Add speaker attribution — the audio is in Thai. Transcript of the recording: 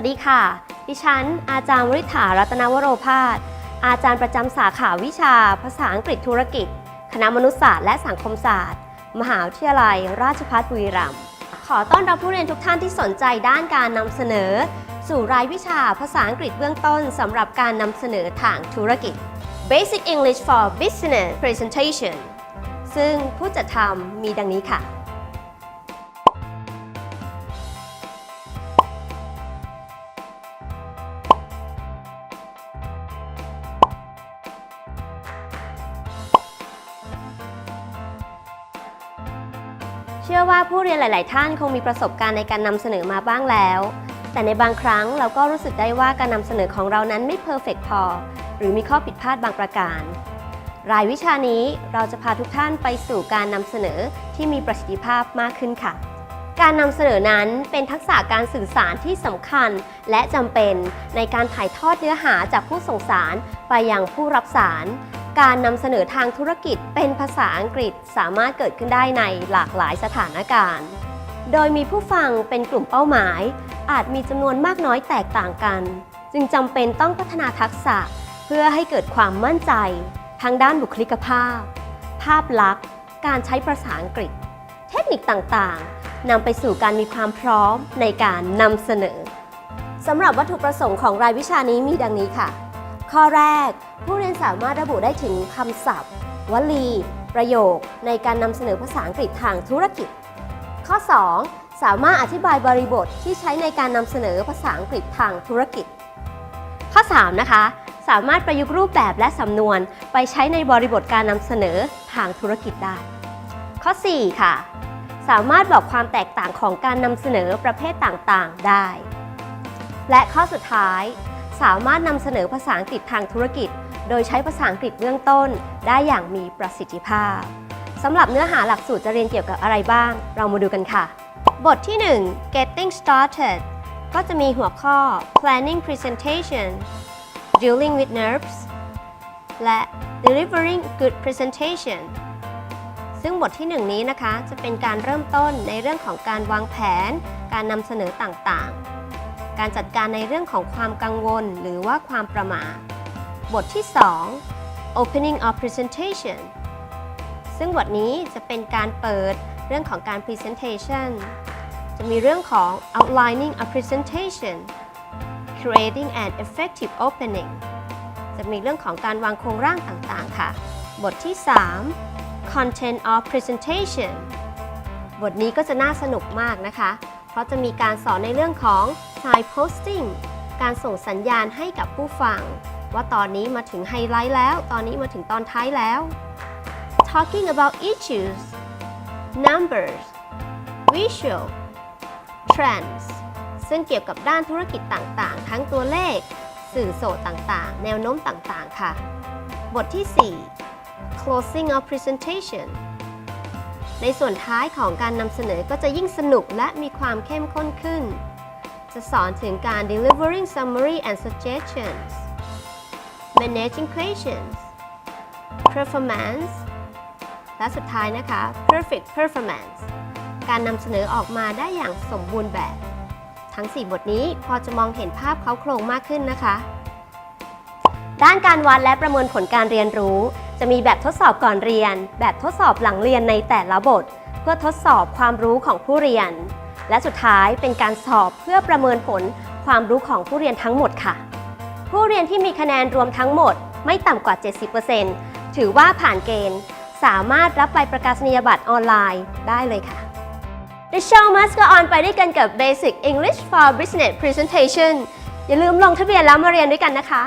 Speaker 1: วัสดีค่ะ ดิฉัน อาจารย์วริษฐารัตนวโรพาส อาจารย์ประจำสาขาวิชา ภาษาอังกฤษธุรกิจ คณะมนุษยศาสตร์และสังคมศาสตร์ มหาวิทยาลัย ราชภัฏบุรีรัมย์ ขอต้อนรับผู้เรียนทุกท่านที่สนใจด้านการนำเสนอ สู่รายวิชาภาษาอังกฤษเบื้องต้นสำหรับการนำเสนอทางธุรกิจ Basic English for Business Presentation ซึ่งผู้จัดทำมีดังนี้ค่ะ ชื่อว่าผู้เรียนหลาย ๆ ท่านคงมีประสบการณ์ในการนำเสนอมาบ้างแล้ว แต่ในบางครั้งเราก็รู้สึกได้ว่าการนำเสนอของเรานั้นไม่เพอร์เฟกพอ หรือมีข้อผิดพลาดบางประการ รายวิชานี้เราจะพาทุกท่านไปสู่การนำเสนอที่มีประสิทธิภาพมากขึ้นค่ะ การนำเสนอนั้นเป็นทักษะการสื่อสารที่สำคัญ และจำเป็นในการถ่ายทอดเนื้อหาจากผู้ส่งสารไปยังผู้รับสาร การนำเสนอทางธุรกิจเป็นภาษาอังกฤษสามารถเกิดขึ้นได้ในหลากหลายสถานการณ์ โดยมีผู้ฟังเป็นกลุ่มเป้าหมาย อาจมีจำนวนมากน้อยแตกต่างกัน จึงจำเป็นต้องพัฒนาทักษะ เพื่อให้เกิดความมั่นใจ ทางด้านบุคลิกภาพ ภาพลักษณ์ การใช้ภาษาอังกฤษ เทคนิคต่างๆนำไปสู่การมีความพร้อมในการนำเสนอสำหรับวัตถุประสงค์ของรายวิชานี้มีดังนี้ค่ะ ข้อแรก ผู้เรียนสามารถระบุได้ถึงคำศัพท์ วลี ประโยค ในการนำเสนอภาษาอังกฤษทางธุรกิจ ข้อ 2 สามารถอธิบายบริบทที่ใช้ในการนำเสนอภาษาอังกฤษทางธุรกิจ ข้อ 3 นะคะ สามารถประยุกต์รูปแบบและสำนวนไปใช้ในบริบทการนำเสนอทางธุรกิจได้ ข้อ 4 ค่ะ สามารถบอกความแตกต่างของการนำเสนอประเภทต่างๆได้ และข้อสุดท้าย สามารถนำเสนอภาษาอังกฤษทางธุรกิจ โดยใช้ภาษาอังกฤษเบื้องต้น ได้อย่างมีประสิทธิภาพสำหรับเนื้อหาหลักสูตรจะเรียนเกี่ยวกับอะไรบ้าง เรามาดูกันค่ะ บทที่ 1 getting started ก็จะมีหัวข้อ planning presentation dealing with nerves และ delivering good presentation ซึ่งบทที่ 1 นี้นะคะจะเป็นการเริ่มต้นในเรื่องของการวางแผน การนำเสนอต่างๆ การจัดการในเรื่องของความกังวล หรือว่าความประมาทบทที่ 2 opening of presentation ซึ่งบทนี้จะเป็นการเปิดเรื่องของการ presentation จะมีเรื่องของ outlining a presentation creating an effective opening จะมีเรื่องของการวางโครงร่างต่างๆ ค่ะ บทที่ 3 content of presentation บทนี้ก็จะน่าสนุกมากนะคะ เพราะจะมีการสอนในเรื่องของ signposting การส่งสัญญาณให้กับผู้ฟัง ว่าตอนนี้มาถึงไฮไลท์แล้ว ตอนนี้มาถึงตอนท้ายแล้ว talking about issues numbers visual trends ซึ่งเกี่ยวกับด้านธุรกิจต่างๆ ทั้งตัวเลข สื่อโสดต่างๆ แนวโน้มต่างๆ ค่ะ บทที่ 4 closing of presentation ในส่วนท้ายของการนำเสนอก็จะยิ่งสนุกและมีความเข้มข้นขึ้น จะสอนถึงการ delivering summary and suggestions managing questions performance และสุดท้ายนะคะ perfect performance การนำเสนอออกมาได้อย่างสมบูรณ์แบบ ทั้ง 4 บทนี้พอจะมองเห็นภาพเขาโครงมากขึ้นนะคะ ด้านการวัดและประเมินผลการเรียนรู้ จะมีแบบทดสอบก่อนเรียน แบบทดสอบหลังเรียนในแต่ละบท เพื่อทดสอบความรู้ของผู้เรียน และสุดท้ายเป็นการสอบเพื่อประเมินผลความรู้ของผู้เรียนทั้งหมดค่ะ ผู้เรียนที่มีคะแนนรวมทั้งหมด ไม่ต่ำกว่า 70%ถือว่าผ่านเกณฑ์ สามารถรับใบประกาศนียบัตรออนไลน์ได้เลยค่ะ The show must go on ไปด้วยกันกับ Basic English for Business Presentation อย่าลืมลงทะเบียนแล้วมาเรียนด้วยกันนะคะ